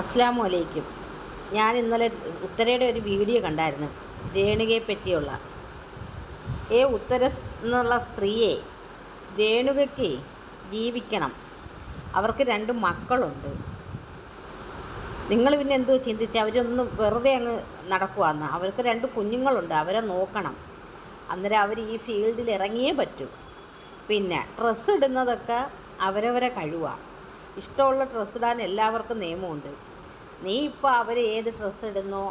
അസ്സാമു അലൈക്കും ഞാൻ ഇന്നലെ ഉത്തരയുടെ ഒരു വീഡിയോ കണ്ടായിരുന്നു. രേണുകയെ പറ്റിയുള്ള ഏ ഉത്തര എന്നുള്ള സ്ത്രീയെ രേണുകയ്ക്ക് ജീവിക്കണം. അവർക്ക് രണ്ട് മക്കളുണ്ട്. നിങ്ങൾ പിന്നെ എന്തോ ചിന്തിച്ച് അവരൊന്നും വെറുതെ അങ്ങ് നടക്കുവാന്ന്. അവർക്ക് രണ്ട് കുഞ്ഞുങ്ങളുണ്ട്. അവരെ നോക്കണം. അന്നേരം അവർ ഈ ഫീൽഡിൽ ഇറങ്ങിയേ പറ്റൂ. പിന്നെ ഡ്രസ്സ് ഇടുന്നതൊക്കെ അവരവരെ കഴിവാണ് ഇഷ്ടമുള്ള ഡ്രസ്സ് ഇടാൻ എല്ലാവർക്കും നിയമമുണ്ട്. നീ ഇപ്പോൾ അവർ ഏത് ഡ്രസ്സ് ഇടുന്നോ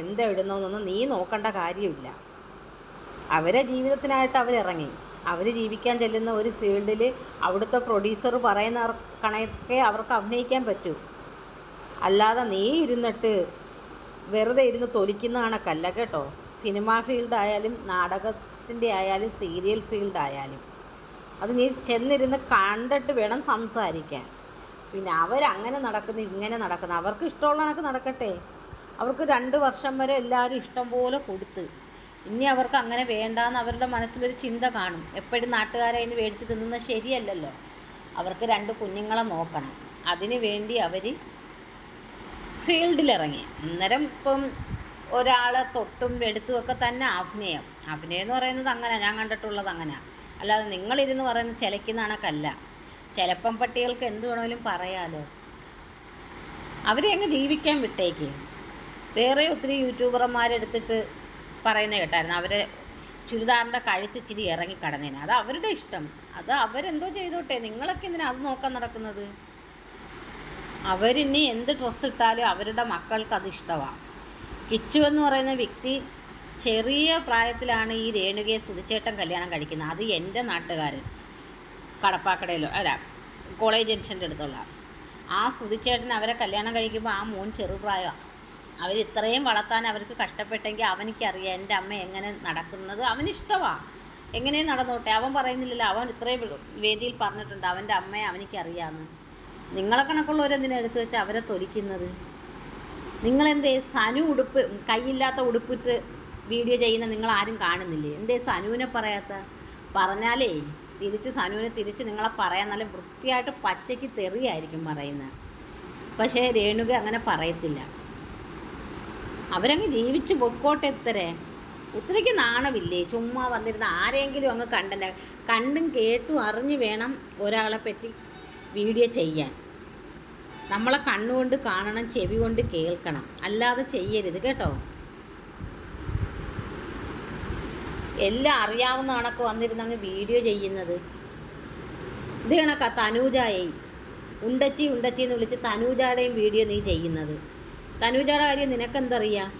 എന്താ ഇടുന്നോ എന്നൊന്നും നീ നോക്കേണ്ട കാര്യമില്ല. അവരെ ജീവിതത്തിനായിട്ട് അവരിറങ്ങി അവർ ജീവിക്കാൻ ചെല്ലുന്ന ഒരു ഫീൽഡിൽ അവിടുത്തെ പ്രൊഡ്യൂസർ പറയുന്ന കണക്കെ അവർക്ക് അഭിനയിക്കാൻ പറ്റൂ. അല്ലാതെ നീ ഇരുന്നിട്ട് വെറുതെ ഇരുന്ന് തൊലിക്കുന്ന കണക്കല്ല കേട്ടോ. സിനിമാ ഫീൽഡായാലും നാടകത്തിന്റെ ആയാലും സീരിയൽ ഫീൽഡായാലും അത് നീ ചെന്നിരുന്ന് കണ്ടിട്ട് വേണം സംസാരിക്കാൻ. പിന്നെ അവരങ്ങനെ നടക്കുന്ന ഇങ്ങനെ നടക്കുന്ന അവർക്ക് ഇഷ്ടമുള്ള കണക്ക് നടക്കട്ടെ. അവർക്ക് രണ്ട് വർഷം വരെ എല്ലാവരും ഇഷ്ടം പോലെ കൊടുത്ത്. ഇനി അവർക്ക് അങ്ങനെ വേണ്ടാന്ന് അവരുടെ മനസ്സിലൊരു ചിന്ത കാണും. എപ്പോഴും നാട്ടുകാരെ അതിന് മേടിച്ച് തിന്നുന്നത് ശരിയല്ലല്ലോ. അവർക്ക് രണ്ട് കുഞ്ഞുങ്ങളെ നോക്കണം. അതിനു വേണ്ടി അവർ ഫീൽഡിലിറങ്ങി. അന്നേരം ഇപ്പം ഒരാളെ തൊട്ടും എടുത്തും ഒക്കെ തന്നെ അഭിനയം. അഭിനയം എന്ന് പറയുന്നത് അങ്ങനെ. ഞാൻ കണ്ടിട്ടുള്ളത് അങ്ങനെ. അല്ലാതെ നിങ്ങളിരുന്ന് പറയുന്നത് ചിലയ്ക്കുന്ന കണക്കല്ല. ചിലപ്പം പട്ടികൾക്ക് എന്ത് വേണമെങ്കിലും പറയാലോ. അവരെ അങ്ങ് ജീവിക്കാൻ വിട്ടേക്ക്. വേറെ ഒത്തിരി യൂട്യൂബർമാരെടുത്തിട്ട് പറയുന്നത് കേട്ടായിരുന്നു. അവരെ ചുരിദാറിന്റെ കഴുത്ത് ഇച്ചിരി ഇറങ്ങി കടന്നേനെ. അത് അവരുടെ ഇഷ്ടം. അത് അവരെന്തോ ചെയ്തോട്ടെ. നിങ്ങളൊക്കെ എന്തിനാ അത് നോക്കാൻ നടക്കുന്നത്? അവരിനി എന്ത് ഡ്രസ്സ് ഇട്ടാലും അവരുടെ മക്കൾക്ക് അത് ഇഷ്ടമാണ് കിച്ചു എന്ന് പറയുന്ന വ്യക്തി ചെറിയ പ്രായത്തിലാണ് ഈ രേണുകയെ സുധിച്ചേട്ടൻ കല്യാണം കഴിക്കുന്നത്. അത് എന്റെ നാട്ടുകാരൻ. കടപ്പാക്കടയിലോ അല്ല കോളേജ് ജംഗ്ഷന്റെ അടുത്തുള്ള. ആ സുതിച്ചേട്ടൻ അവരെ കല്യാണം കഴിക്കുമ്പോൾ ആ മോൻ ചെറുപ്രായമാണ് അവർ ഇത്രയും വളർത്താൻ അവർക്ക് കഷ്ടപ്പെട്ടെങ്കിൽ അവനിക്കറിയാം എന്റെ അമ്മ എങ്ങനെ നടക്കുന്നത്. അവനിഷ്ടമാണ് എങ്ങനെയും നടന്നോട്ടെ? അവൻ പറയുന്നില്ലല്ലോ അവൻ ഇത്രയും വേദിയിൽ പറഞ്ഞിട്ടുണ്ട് അവന്റെ അമ്മയെ അവനിക്കറിയാമെന്ന്. നിങ്ങളെ കണക്കുള്ളവരെന്തിനാ എടുത്തു വെച്ച് അവരെ തൊലിക്കുന്നത്? നിങ്ങളെന്തേ സനു ഉടുപ്പ് കൈയില്ലാത്ത ഉടുപ്പിട്ട് വീഡിയോ ചെയ്യുന്ന നിങ്ങൾ ആരും കാണുന്നില്ലേ? എന്തേ സനുവിനെ പറയാത്ത? പറഞ്ഞാലേ തിരിച്ച് സനുവിന് തിരിച്ച് നിങ്ങളെ പറയാൻ നല്ല വൃത്തിയായിട്ട് പച്ചയ്ക്ക് തെറിയായിരിക്കും പറയുന്നത്. പക്ഷേ രേണുക അങ്ങനെ പറയത്തില്ല. അവരങ്ങ് ജീവിച്ച് പൊക്കോട്ടെ ഇത്തരേ ഒത്തിരിക്ക് നാണമില്ലേ? ചുമ്മാ വന്നിരുന്ന ആരെങ്കിലും അങ്ങ് കണ്ടെ കണ്ടും കേട്ടും അറിഞ്ഞു വേണം ഒരാളെ പറ്റി വീഡിയോ ചെയ്യാൻ. നമ്മളെ കണ്ണുകൊണ്ട് കാണണം ചെവി കൊണ്ട് കേൾക്കണം. അല്ലാതെ ചെയ്യരുത് കേട്ടോ. എല്ലാം അറിയാവുന്ന കണക്ക് വന്നിരുന്ന അങ്ങ് വീഡിയോ ചെയ്യുന്നത്. ഇത് കണക്കാ തനൂജായെയും. ഉണ്ടച്ചി ഉണ്ടച്ചി എന്ന് വിളിച്ച് തനൂജയുടെയും വീഡിയോ നീ ചെയ്യുന്നത്. തനൂജയുടെ കാര്യം നിനക്കെന്തറിയാം?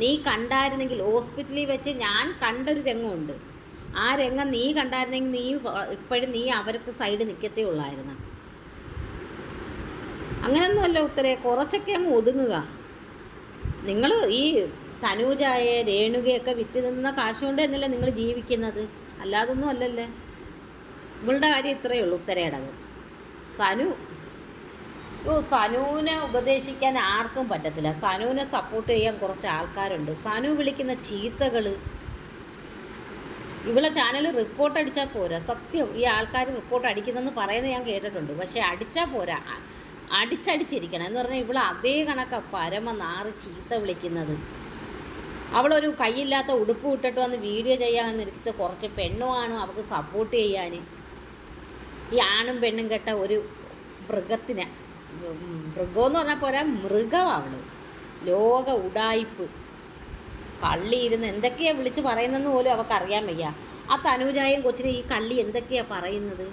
നീ കണ്ടായിരുന്നെങ്കിൽ ഹോസ്പിറ്റലിൽ വെച്ച് ഞാൻ കണ്ടൊരു രംഗമുണ്ട്. ആ രംഗം നീ കണ്ടായിരുന്നെങ്കിൽ നീ ഇപ്പോഴും നീ അവർക്ക് സൈഡ് നിൽക്കത്തേ ഉള്ളായിരുന്നു. അങ്ങനെയൊന്നുമല്ല ഉത്തരേ കുറച്ചൊക്കെ അങ്ങ് ഒതുങ്ങുക. നിങ്ങൾ ഈ തനൂജായ രേണുകയൊക്കെ വിറ്റ് നിന്ന കാശുകൊണ്ട് തന്നെയല്ലേ നിങ്ങൾ ജീവിക്കുന്നത്? അല്ലാതൊന്നും അല്ലല്ലേ? ഇവളുടെ കാര്യം ഇത്രയേ ഉള്ളൂ ഉത്തരേടത് സനു ഓ സനുവിനെ ഉപദേശിക്കാൻ ആർക്കും പറ്റത്തില്ല. സനുവിനെ സപ്പോർട്ട് ചെയ്യാൻ കുറച്ച് ആൾക്കാരുണ്ട്. സനു വിളിക്കുന്ന ചീത്തകൾ ഇവളെ ചാനൽ റിപ്പോർട്ട് അടിച്ചാൽ പോരാ. സത്യം ഈ ആൾക്കാർ റിപ്പോർട്ട് അടിക്കുന്നെന്ന് പറയുന്നത് ഞാൻ കേട്ടിട്ടുണ്ട്. പക്ഷേ അടിച്ചാൽ പോരാ. അടിച്ചടിച്ചിരിക്കണം. എന്ന് പറഞ്ഞാൽ ഇവളെ അതേ കണക്കാണ് പരമ നാറ് ചീത്ത വിളിക്കുന്നത്. അവളൊരു കൈയില്ലാത്ത ഉടുപ്പ് ഇട്ടിട്ട് വന്ന് വീഡിയോ ചെയ്യാമെന്നിരിക്കത്ത് കുറച്ച് പെണ്ണുമാണ് അവൾക്ക് സപ്പോർട്ട് ചെയ്യാൻ ഈ ആണും പെണ്ണും കെട്ട ഒരു മൃഗത്തിനെ. മൃഗമെന്ന് പറഞ്ഞാൽ പോരാ മൃഗമാണ് ലോക ഉടായിപ്പ്. കള്ളിയിരുന്ന് എന്തൊക്കെയാണ് വിളിച്ച് പറയുന്നതെന്ന് പോലും അവൾക്ക് അറിയാൻ വയ്യ. ആ തനുജായും കൊച്ചിന് ഈ കള്ളി എന്തൊക്കെയാണ് പറയുന്നത്?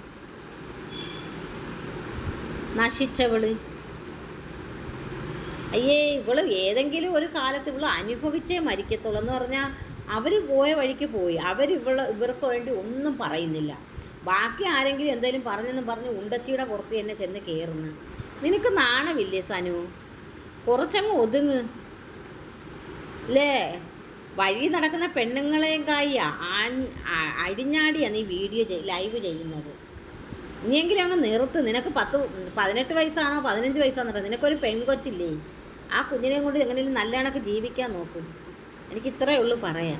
നശിച്ചവൾ. അയ്യേ ഇവൾ ഏതെങ്കിലും ഒരു കാലത്ത് ഇവൾ അനുഭവിച്ചേ മരിക്കത്തുള്ളൂ എന്ന് പറഞ്ഞാൽ അവർ പോയ വഴിക്ക് പോയി. അവരിവൾ ഇവർക്ക് വേണ്ടി ഒന്നും പറയുന്നില്ല. ബാക്കി ആരെങ്കിലും എന്തെങ്കിലും പറഞ്ഞെന്ന് പറഞ്ഞ് ഉണ്ടച്ചിയുടെ പുറത്ത് തന്നെ ചെന്ന് കയറുന്നു നിനക്ക് നാണമില്ലേ സനു? കുറച്ചങ്ങ് ഒതുങ്ങ്. അല്ലേ വഴി നടക്കുന്ന പെണ്ണുങ്ങളെയും കായ അടിഞ്ഞാടിയാണ് നീ വീഡിയോ ലൈവ് ചെയ്യുന്നത്. ഇനിയെങ്കിലും അങ്ങ് നിർത്ത്. നിനക്ക് പത്ത് പതിനെട്ട് വയസ്സാണോ? പതിനഞ്ച് വയസ്സാണെന്നോ നിനക്കൊരു പെൺകൊച്ചില്ലേ? ആ കുഞ്ഞിനെയും കൊണ്ട് എങ്ങനെയും നല്ല കണക്ക് ജീവിക്കാൻ നോക്കും. എനിക്ക് ഇത്രയേ ഉള്ളൂ പറയാൻ.